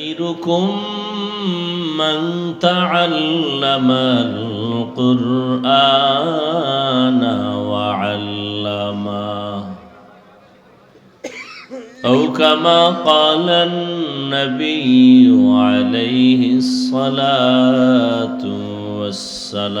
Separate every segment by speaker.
Speaker 1: خيركم من تعلم القرآن وعلمه. أو كما قال النبي عليه الصلاة والسلام.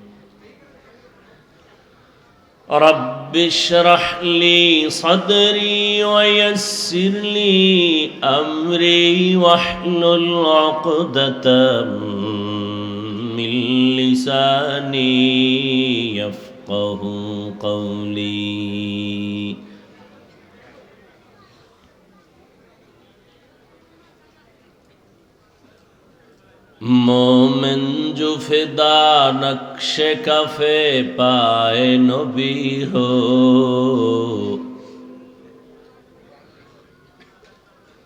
Speaker 1: رب اشرح لي صدري ويسر لي أمري واحلل عقدة من لساني يفقه قولي. Ganju ফেদা নকশে coffee পায় নবী হো।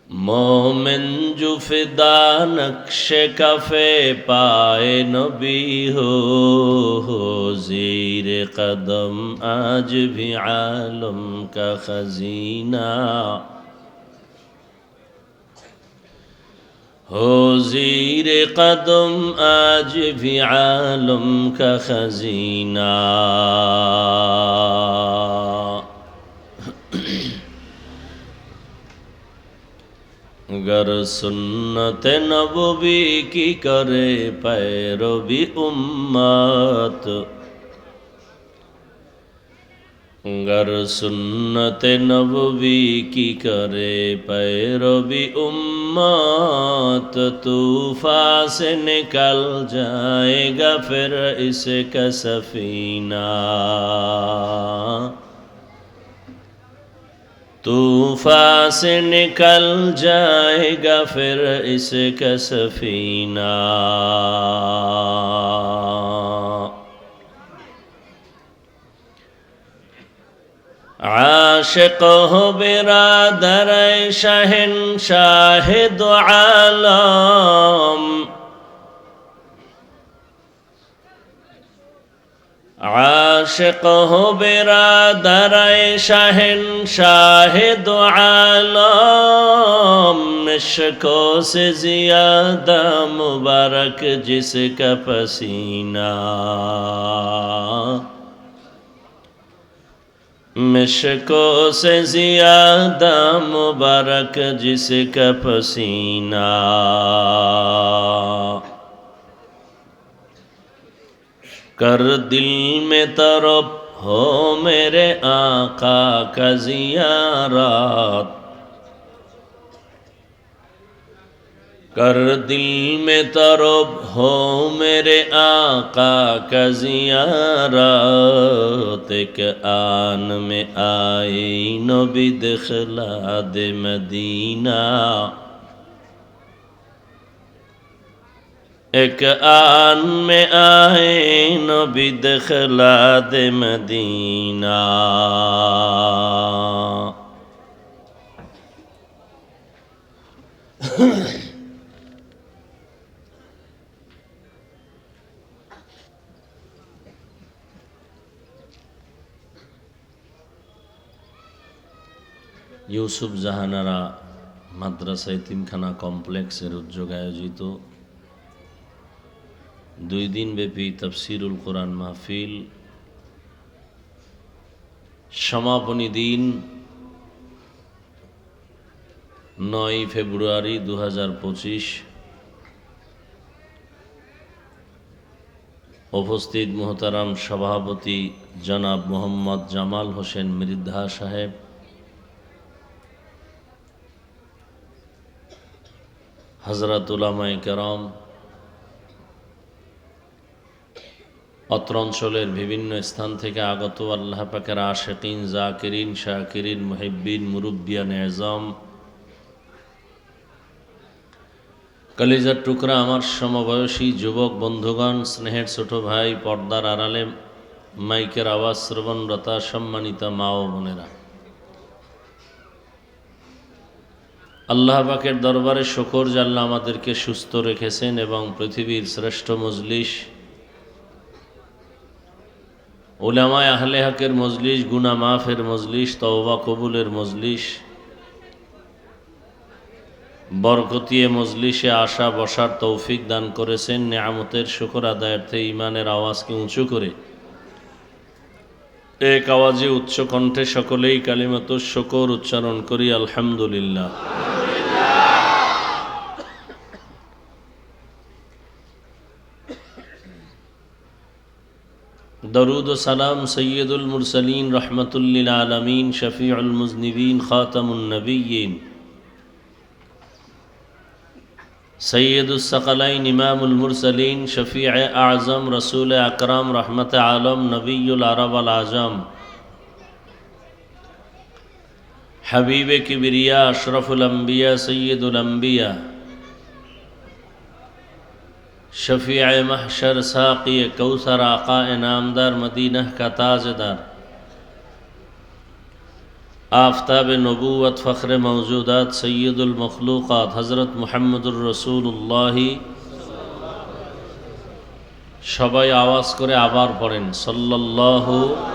Speaker 1: মোমেন জুফেদা নকশে কফে পায় নবী হো। জির কদম আজ ভি আলম কাজিনা হো জিরে কদম আজ ভি আলম গর সুন্নতে নববি কি করে পায়রবি উম্মত গর সুন্নতে নববি কি করে পায়রবি উম্ম उम्मत तूफा से निकल जाएगा फिर इसका सफीना तूफा से निकल जाएगा फिर इसका सफीना আশেক হবে রাধারায় শাহেন শাহেদ আলম। আশেক হবে রাধারায় শাহেন শাহেদ আলম। মিশকো সে জিয়াদা মুবারক, জিসকা পসিনা। مشکو سے زیادہ مبارک جس کا پسینہ کر دل میں طرف ہو میرے آقا کا زیارات کر دل میں طرب ہو میرے آقا کا زیارات ایک آن میں آئی نبی دخلا دے مدینہ ایک آن میں آئے نبی دخلا دے مدینہ ইউসুফ জাহানারা মাদ্রাসা তিনখানা কমপ্লেক্সের উদ্যোগ আয়োজিত। দুই দিন ব্যাপী তফসিরুল কোরআন মাহফিল। সমাপনী দিন নয় ফেব্রুয়ারি দু হাজার পঁচিশ। উপস্থিত মোহতারাম সভাপতি জনাব মোহাম্মদ জামাল হোসেন মৃদ্ধা সাহেব। হজরত উলামাই কেরম অত্র অঞ্চলের বিভিন্ন স্থান থেকে আগত আল্লাহ পাকের আশেকিন, জাকিরিন, শাকিরিন, মুহিব্বিন, মুরব্বিয়ান, এজম। কলিজার টুকরা আমার সমবয়সী যুবক বন্ধুগণ, স্নেহের ছোট ভাই, পর্দার আড়ালে মাইকের আওয়াজ শ্রবণরতা সম্মানিতা মা ও বোনেরা। আল্লাহ পাকের দরবারে শকর জাল্লা আমাদেরকে সুস্থ রেখেছেন এবং পৃথিবীর শ্রেষ্ঠ মজলিস ওলামায় আহলে হকের মজলিস গুনা মাফের মজলিস, তওবা কবুলের মজলিস, বরকতিয়ে মজলিসে আসা বসার তৌফিক দান করেছেন, নিয়ামতের শুকর আদায়ার্থে ইমানের আওয়াজকে উঁচু করে। এক আওয়াজে উচ্চ কণ্ঠে সকলেই কালিমাত শকর উচ্চারণ করি, আলহামদুলিল্লাহ। درود و سلام سید المرسلین رحمت للعالمین شفیع المذنبین خاتم النبیین سید الثقلین امام المرسلین شفیع اعظم رسول اکرم رحمت عالم نبی العرب العظم حبیب کبریا اشرف الانبیاء سید الانبیاء شفیع محشر ساقی کوثر آقا انعامدار مدینہ کا تاجدار۔ آفتاب نبوت، فخر موجودات، سید المخلوقات، حضرت محمد الرسول اللہ সবাই আওয়াজ করে اللہ علیہ وسلم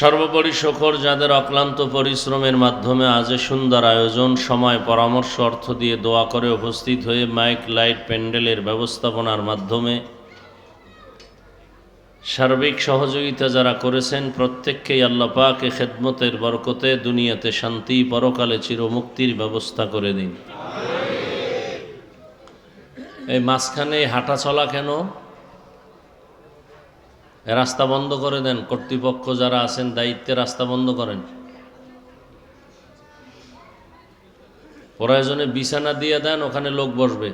Speaker 1: সর্বোপরি শকর যাদের অক্লান্ত পরিশ্রমের মাধ্যমে আজ সুন্দর আয়োজন, সময়, পরামর্শ, অর্থ দিয়ে দোয়া করে উপস্থিত হয়ে মাইক, লাইট, প্যান্ডেলের ব্যবস্থাপনার মাধ্যমে সার্বিক সহযোগিতা যারা করেছেন, প্রত্যেককেই আল্লাপাকে খেদমতের বরকতে দুনিয়াতে শান্তি, পরকালে চিরমুক্তির ব্যবস্থা করে দিন। এই মাঝখানে হাঁটা চলা কেন? রাস্তা বন্ধ করে দেন, কর্তৃপক্ষ যারা আছেন দায়িত্বে রাস্তা বন্ধ করেন। প্রয়োজনে বিছানা দিয়ে দেন, ওখানে লোক বসবে।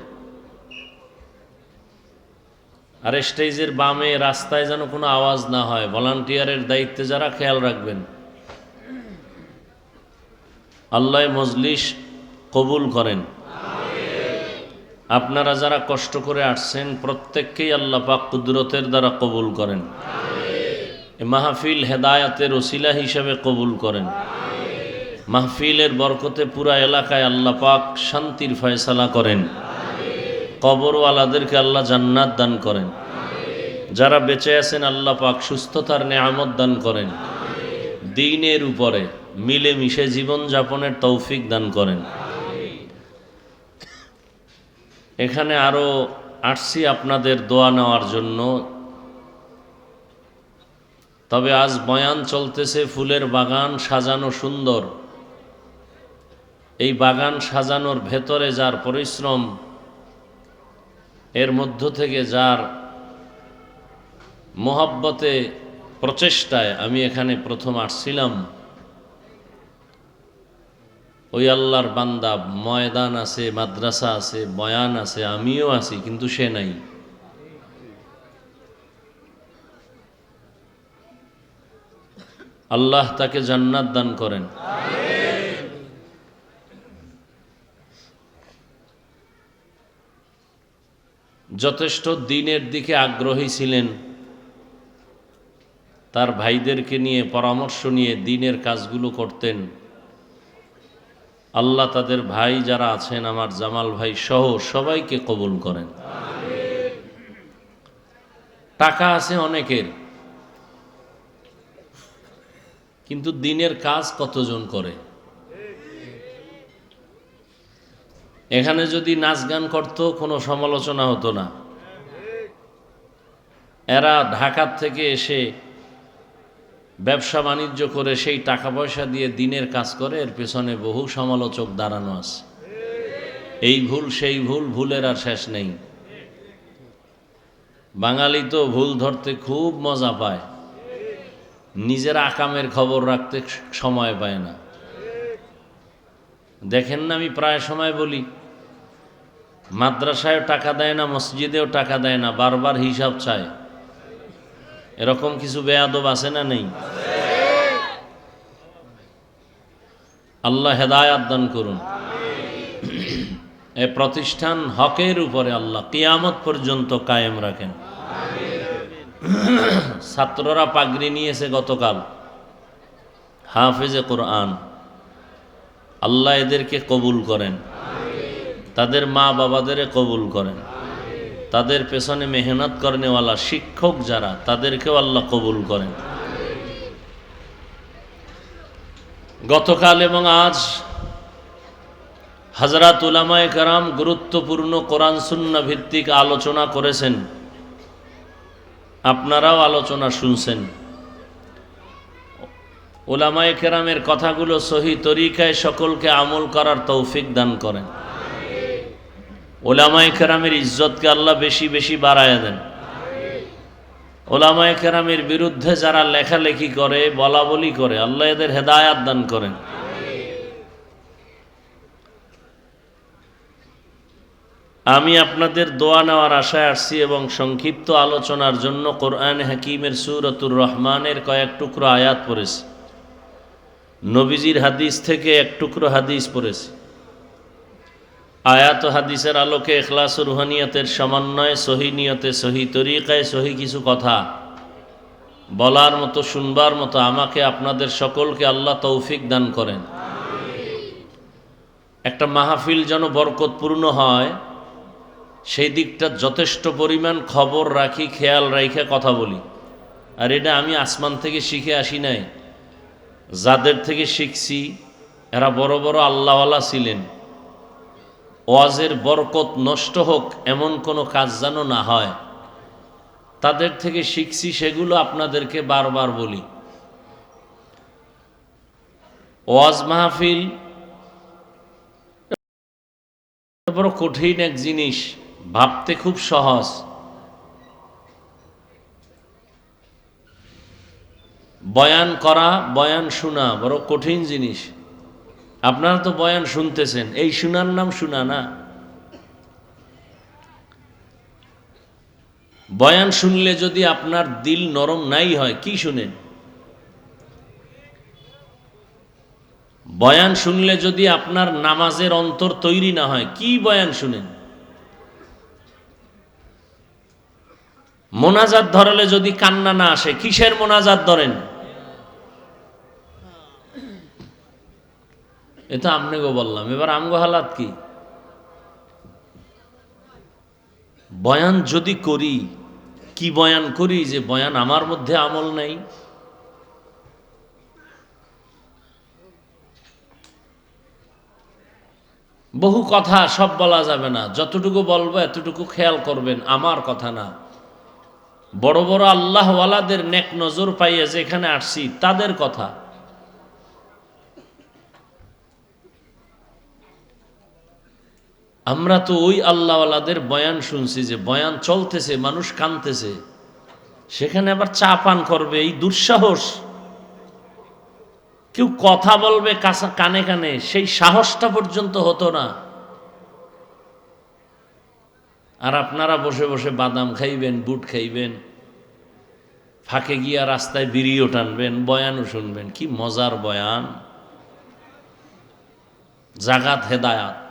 Speaker 1: আর স্টেজের বামে রাস্তায় যেন কোনো আওয়াজ না হয়, ভলান্টিয়ারের দায়িত্বে যারা খেয়াল রাখবেন। আল্লাহ মজলিস কবুল করেন। আপনারা যারা কষ্ট করে আসছেন, প্রত্যেককেই আল্লাহ পাক কুদরতের দ্বারা কবুল করেন। মাহফিল হেদায়াতের ওসিলা হিসাবে কবুল করেন। মাহফিলের বরকতে পুরা এলাকায় আল্লাহ পাক শান্তির ফয়সালা করেন। কবরওয়ালাদেরকে আল্লাহ জান্নাত দান করেন। যারা বেঁচে আছেন, আল্লাহ পাক সুস্থতার নেয়ামত দান করেন। দিনের উপরে মিলেমিশে জীবনযাপনের তৌফিক দান করেন। এখানে আরও আসছি আপনাদের দোয়া নেওয়ার জন্য। তবে আজ বয়ান চলতেছে, ফুলের বাগান সাজানো সুন্দর। এই বাগান সাজানোর ভেতরে যার পরিশ্রম, এর মধ্য থেকে যার মোহাব্বতে প্রচেষ্টায় আমি এখানে প্রথম আসছিলাম। ওই আল্লাহর বান্দা, ময়দান আছে, মাদ্রাসা আছে, বয়ান আছে, আমিও আছি, কিন্তু সে নাই। আল্লাহ তাকে জান্নাত দান করেন। যথেষ্ট দিনের দিকে আগ্রহী ছিলেন। তার ভাইদেরকে নিয়ে পরামর্শ নিয়ে দিনের কাজগুলো করতেন। আল্লাহ তাদের ভাই যারা আছেন, আমার জামাল ভাই সহ সবাইকে কবুল করেন। টাকা আছে অনেকের, কিন্তু দিনের কাজ কতজন করে? এখানে যদি নাচ গান করতো, কোনো সমালোচনা হতো না। এরা ঢাকার থেকে এসে ব্যবসা বাণিজ্য করে সেই টাকা পয়সা দিয়ে দিনের কাজ করে, এর পেছনে বহু সমালোচক দাঁড়ানো আছে। এই ভুল, সেই ভুল, ভুলের আর শেষ নেই। বাঙালি তো ভুল ধরতে খুব মজা পায়। নিজের আকামের খবর রাখতে সময় পায় না। দেখেন না, আমি প্রায় সময় বলি, মাদ্রাসায়ও টাকা দেয় না, মসজিদেও টাকা দেয় না, বারবার হিসাব চায়। এরকম কিছু বেয়াদব আছে না নেই? আল্লাহ হেদায়াত দান করুন। এ প্রতিষ্ঠান হকের উপরে আল্লাহ কিয়ামত পর্যন্ত কায়েম রাখেন। ছাত্ররা পাগড়ি নিয়েছে গতকাল। হাফেজে কোরআন। আল্লাহ এদেরকে কবুল করেন। তাদের মা বাবাদের কবুল করেন। তাদের পেছনে মেহনত করেনেওয়ালা শিক্ষক যারা, তাদেরকেও আল্লাহ কবুল করেন। গতকাল এবং আজ হাজরাত উলামায়ে কারাম গুরুত্বপূর্ণ কোরআন সুন্না ভিত্তিক আলোচনা করেছেন। আপনারাও আলোচনা শুনছেন। ওলামায়ে কেরামের কথাগুলো সহি তরিকায় সকলকে আমল করার তৌফিক দান করেন। ওলামায়ে কেরামের ইজ্জতকে আল্লাহ বেশি বেশি বাড়ায় দেন। ওলামায়ে কেরামের বিরুদ্ধে যারা লেখালেখি করে বলা বলি করে, আল্লাহ এদের হেদায়াত দান করেন। আমি আপনাদের দোয়া নেওয়ার আশায় আসছি এবং সংক্ষিপ্ত আলোচনার জন্য কোরআন হাকিমের সুরতুর রহমানের কয়েক টুকরো আয়াত পড়েছি। নবীজির হাদিস থেকে এক টুকরো হাদিস পড়েছি। আয়াত হাদিসের আলোকে এখলাস রুহানিয়তের সমন্বয়ে, সহি নিয়তে, সহি তরিকায়, সহি কিছু কথা বলার মতো, শুনবার মতো আমাকে আপনাদের সকলকে আল্লাহ তৌফিক দান করেন। একটা মাহফিল যেন বরকতপূর্ণ হয়, সেই দিকটা যথেষ্ট পরিমাণ খবর রাখি, খেয়াল রাখে কথা বলি। আর এটা আমি আসমান থেকে শিখে আসি নাই, যাদের থেকে শিখছি, এরা বড় বড় আল্লাহওয়ালা ছিলেন। ওয়াজের বরকত নষ্ট হোক এমন কোনো কাজ যেন না হয়। তাদের থেকে শিখছি সেগুলো আপনাদেরকে বারবার বলি। ওয়াজ মাহফিল বড় কঠিন এক জিনিস, ভাবতে খুব সহজ। বয়ান করা, বয়ান শোনা বড় কঠিন জিনিস। আপনারা তো বয়ান শুনতেছেন, এই শোনার নাম শোনা না। বয়ান শুনলে যদি আপনার দিল নরম নাই হয়, কি শুনেন? বয়ান শুনলে যদি আপনার নামাজের অন্তর তৈরি না হয়, কি বয়ান শুনেন? মোনাজাত ধরালে যদি কান্না না আসে, কিসের মোনাজাত ধরেন? এটা আমনেগো বললাম। এবার আমগো হালাত কি? বয়ান যদি করি, কি বয়ান করি যে বয়ান আমার মধ্যে আমল নেই? বহু কথা সব বলা যাবে না। যতটুকু বলব এতটুকু খেয়াল করবেন, আমার কথা না। বড় বড় আল্লাহওয়ালাদের নেক নজর পাইয়ে যেখানে আসছি, তাদের কথা। আমরা তো ওই আল্লাহওয়ালাদের বয়ান শুনছি যে বয়ান চলতেছে, মানুষ কানতেছে। সেখানে আবার চা পান করবে, এই দুঃসাহস। কেউ কথা বলবে কানে কানে, সেই সাহসটা পর্যন্ত হতো না। আর আপনারা বসে বসে বাদাম খাইবেন, বুট খাইবেন, ফাঁকে গিয়া রাস্তায় বিড়িও টানবেন, বয়ানও শুনবেন। কি মজার বয়ান। জাগাত হেদায়াত।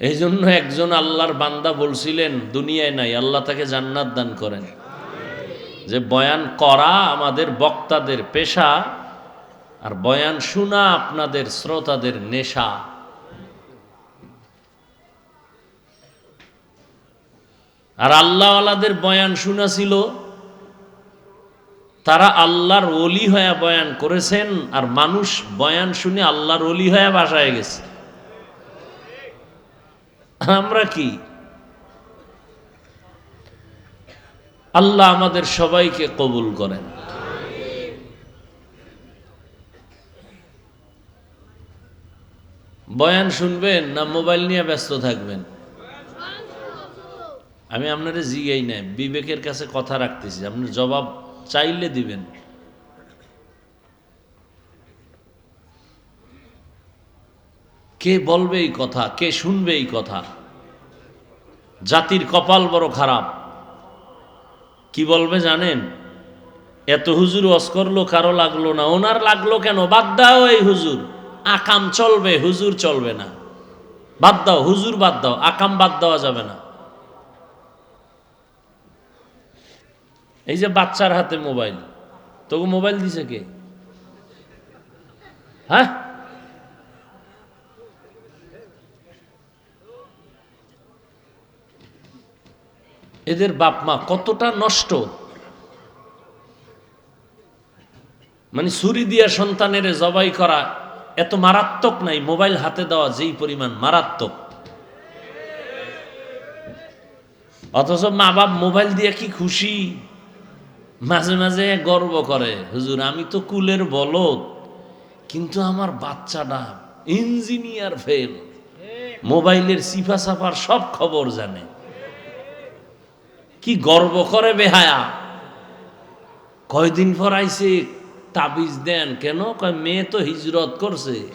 Speaker 1: এই জন্য একজন আল্লাহর বান্দা বলছিলেন, দুনিয়ায় নাই, আল্লাহ তাকে জান্নাত দান করেন। যে বয়ান করা আমাদের বক্তাদের পেশা, আর বয়ান শোনা আপনাদের শ্রোতাদের নেশা। আর আল্লাহওয়ালাদের বয়ান শোনা ছিল, তারা আল্লাহর অলি হয়ে বয়ান করেছেন, আর মানুষ বয়ান শুনে আল্লাহর অলি হয়ে বাসায় গেছে। আর আমরা কি? আল্লাহ আমাদের সবাইকে কবুল করেন। বয়ান শুনবেন না মোবাইল নিয়ে ব্যস্ত থাকবেন? আমি আপনারে জিগাই নাই, বিবেকের কাছে কথা রাখতেছি, আপনার জবাব চাইলে দিবেন। কে বলবে এই কথা, কে শুনবে এই কথা? জাতির কপাল বড় খারাপ। কি বলবে জানেন? এত হুজুর অস করল, কারও লাগল না। ওনার লাগল কেন? বাদ দাও এই হুজুর। আকাম চলবে, হুজুর চলবে না। বাদ দাও, হুজুর বাদ দাও। আকাম বাদ দেওয়া যাবে না। এই যে বাচ্চার হাতে মোবাইল। তোকে মোবাইল দিছে কে? হ্যাঁ? এদের বাপ মা কতটা নষ্ট? মানে ছুরি দিয়া সন্তানের জবাই করা এত মারাত্মক নাই, মোবাইল হাতে দেওয়া যেই পরিমাণ মারাত্মক। অথচ মা বাপ মোবাইল দিয়ে কি খুশি? মাঝে মাঝে গর্ব করে, হুজুর, আমি তো কুলের বলদ, কিন্তু আমার বাচ্চাটা ইঞ্জিনিয়ার ফেল। মোবাইলের সিফা সাফার সব খবর জানে। কি গর্ব করে বেহায়া। কয়দিন পর আইসে তাবিজ দেন, কেন? কয়, মেয়ে তো হিজরত করছে।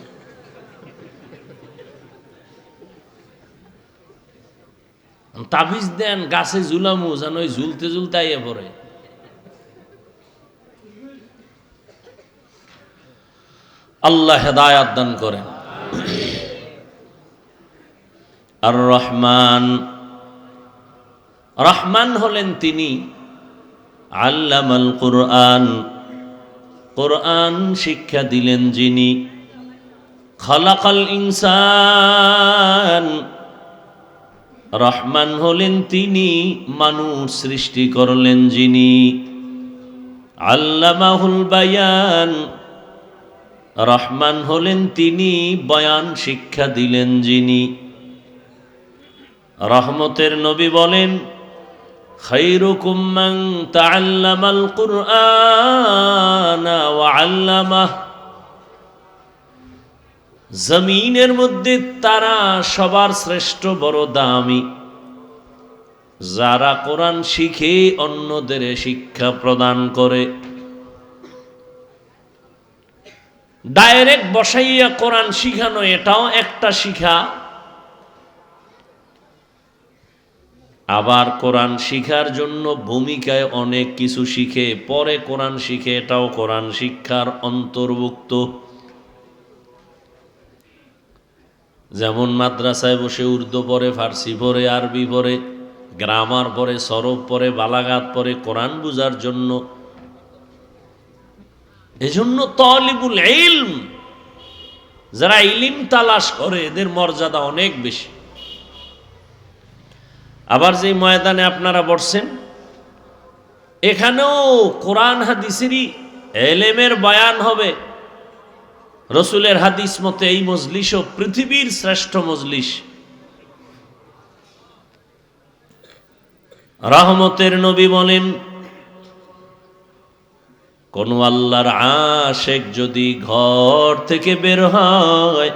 Speaker 1: তাবিজ দেন, গাছে ঝুলামু, যেন ওই ঝুলতে ঝুলতে আইয়ে পড়ে। আল্লাহ হেদায়াত দান করেন। আর রহমান রহমান হলেন তিনি। আল্লামাল কোরআন। কোরআন শিক্ষা দিলেন যিনি। খলাকাল ইনসান। রহমান হলেন তিনি, মানুষ সৃষ্টি করলেন যিনি। আল্লামাহুল বায়ান। রহমান হলেন তিনি, বয়ান শিক্ষা দিলেন যিনি। রহমতের নবী বলেন خيركم من تعلم القرآن وعلمه জমিনের মধ্যে তারা সবার শ্রেষ্ঠ বড় দামি যারা কোরআন শিখে অন্যদের শিক্ষা প্রদান করে ডাইরেক্ট বসাইয়া কোরআন শিখানো এটাও একটা শিখা আবার কোরআন শিখার জন্য ভূমিকায় অনেক কিছু শিখে, পরে কোরআন শিখে, এটাও কোরআন শিক্ষার অন্তর্ভুক্ত। যেমন মাদ্রাসায় বসে উর্দু পড়ে, ফার্সি পড়ে, আরবি পড়ে, গ্রামার পরে সরব পরে বালাগাত পরে কোরআন বুঝার জন্য। এজন্য তলিবুল ইলম, যারা ইলিম তালাশ করে, এদের মর্যাদা অনেক বেশি। আবার যে ময়দানে আপনারা বসছেন, এখানেও কোরআন হাদিসেরই এলেমের বয়ান হবে। রসুলের হাদিস মতে এই মজলিসও পৃথিবীর শ্রেষ্ঠ মজলিস। রহমতের নবী বলেন, কোন আল্লাহর আশেক যদি ঘর থেকে বের হয়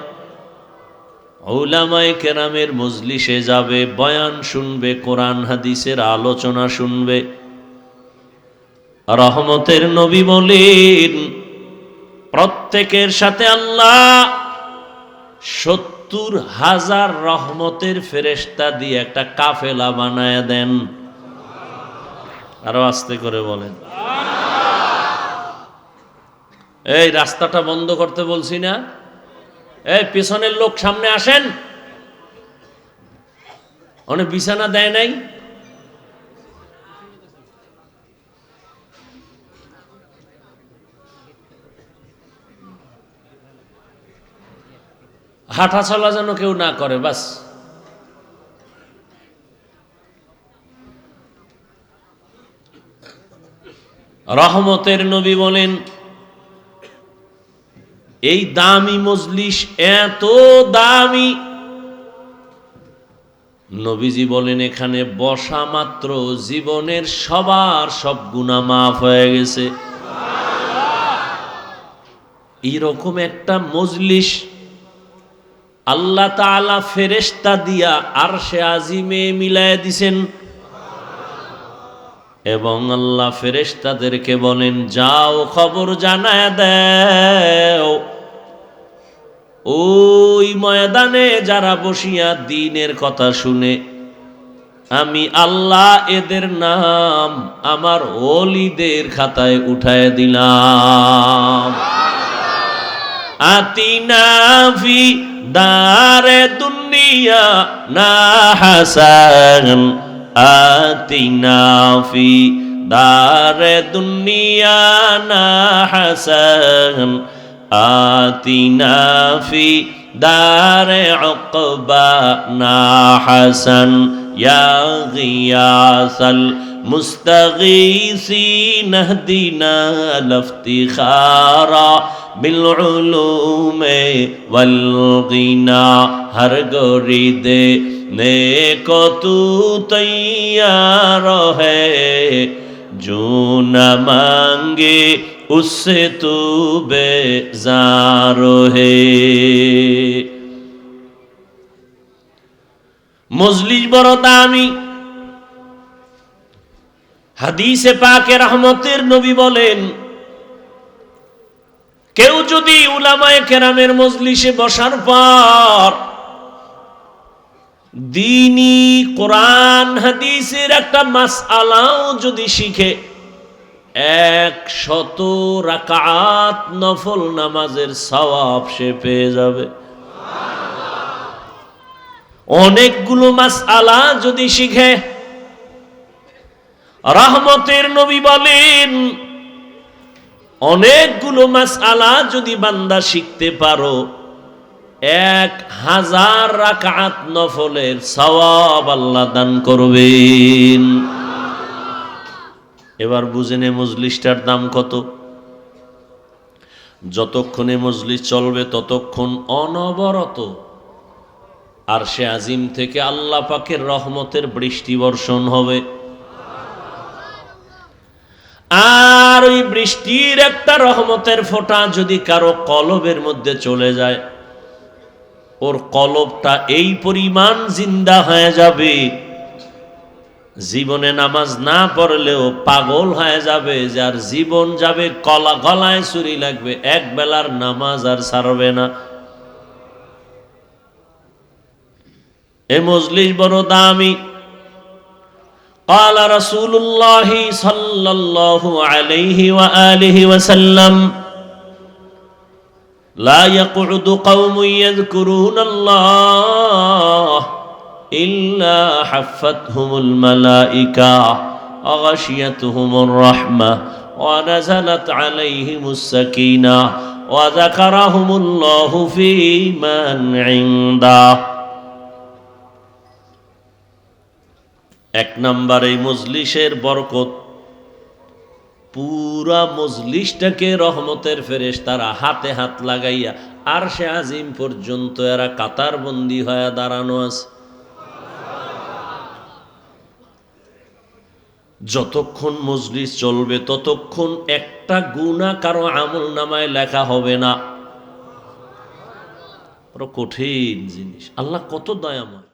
Speaker 1: ওলামায় কেরামের মজলিসে যাবে, বয়ান শুনবে, কোরআন, হাদিসের আলোচনা শুনবে। রহমতের নবী বলেন, প্রত্যেকের সাথে আল্লাহ সত্তর হাজার রহমতের ফেরেস্তা দিয়ে একটা কাফেলা বানায় দেন। আরও আস্তে করে বলেন। এই রাস্তাটা বন্ধ করতে বলছি না। এই, পেছনের লোক সামনে আসেন। অনেক বিছানা দেয় নাই। হাঁটা চলা যেন কেউ না করে, বাস। রহমতের নবী বলেন এই দামি মজলিস, এত দামি। নবীজি বলেন, এখানে বসা মাত্র জীবনের সবার সব গুণা মাফ হয়ে গেছে। এইরকম একটা মজলিস আল্লাহ তাআলা ফেরেশতা দিয়া আর সে আজিমে মিলায় দিছেন। এবং আল্লাহ ফেরেশতাদেরকে বলেন, যাও খবর জানায় দেও। ওই ময়দানে যারা বসিয়া দিনের কথা শুনে, আমি আল্লাহ এদের নাম আমার অলিদের খাতায় উঠায় দিলাম। আতিনাফি দারে দুনিয়া না হাসান। آتنا في دار دنيانا حسن آتنا في دار عقبانا حسن يا غياث المستغيثين اهدنا الافتخار بالعلوم والغنى. هرغريد नेक तू तैयार है जो न मांगे उससे तू बेजार হে। মজলিস বড় দামি হাদিসে পাকে রহমতের নবী বলেন, কেউ যদি উলামায় কেরামের মজলিসে বসার পর দিনী কোরআন, হাদিসের একটা মাস আলাও যদি শিখে এক শত রাকাত নফল নামাজের সওয়াব সে পেয়ে যাবে। অনেকগুলো মাস আলা যদি শিখে, রহমতের নবী বলেন, অনেকগুলো মাস আলা যদি বান্দা শিখতে পারো এক হাজার রাকাত নফলের সওয়াব আল্লাহ দান করবেন। এবার বুঝেনে মজলিসটার দাম কত? যতক্ষণে মজলিস চলবে ততক্ষণ অনবরত। আর সে আজিম থেকে আল্লাহ পাকের রহমতের বৃষ্টি বর্ষণ হবে। আর ওই বৃষ্টির একটা রহমতের ফোঁটা যদি কারও কলবের মধ্যে চলে যায় ওর কলবটা এই পরিমাণ জিন্দা হয়ে যাবে জীবনে নামাজ না পড়লেও পাগল হয়ে যাবে যার জীবন যাবে কলা গলায় চুরি লাগবে এক বেলার নামাজ আর ছাড়বে না এ মজলিস বড় দামি قال رسول الله صلى الله عليه وآله وسلم لا يقعد قوم يذكرون الله إلا حفتهم الملائكة وغشيتهم الرحمة ونزلت عليهم السكينة وذكرهم الله في من عنده এক নাম্বার এই মজলিসের বরকত পুরা মজলিসটাকে রহমতের ফেরেশ তারা হাতে হাত লাগাইয়া আর সে আজিম পর্যন্ত এরা কাতার বন্দি হয়ে দাঁড়ানো আছে। যতক্ষণ মজলিস চলবে, ততক্ষণ একটা গুণা কারও আমল নামায় লেখা হবে না। কঠিন জিনিস। আল্লাহ কত দয়াময়।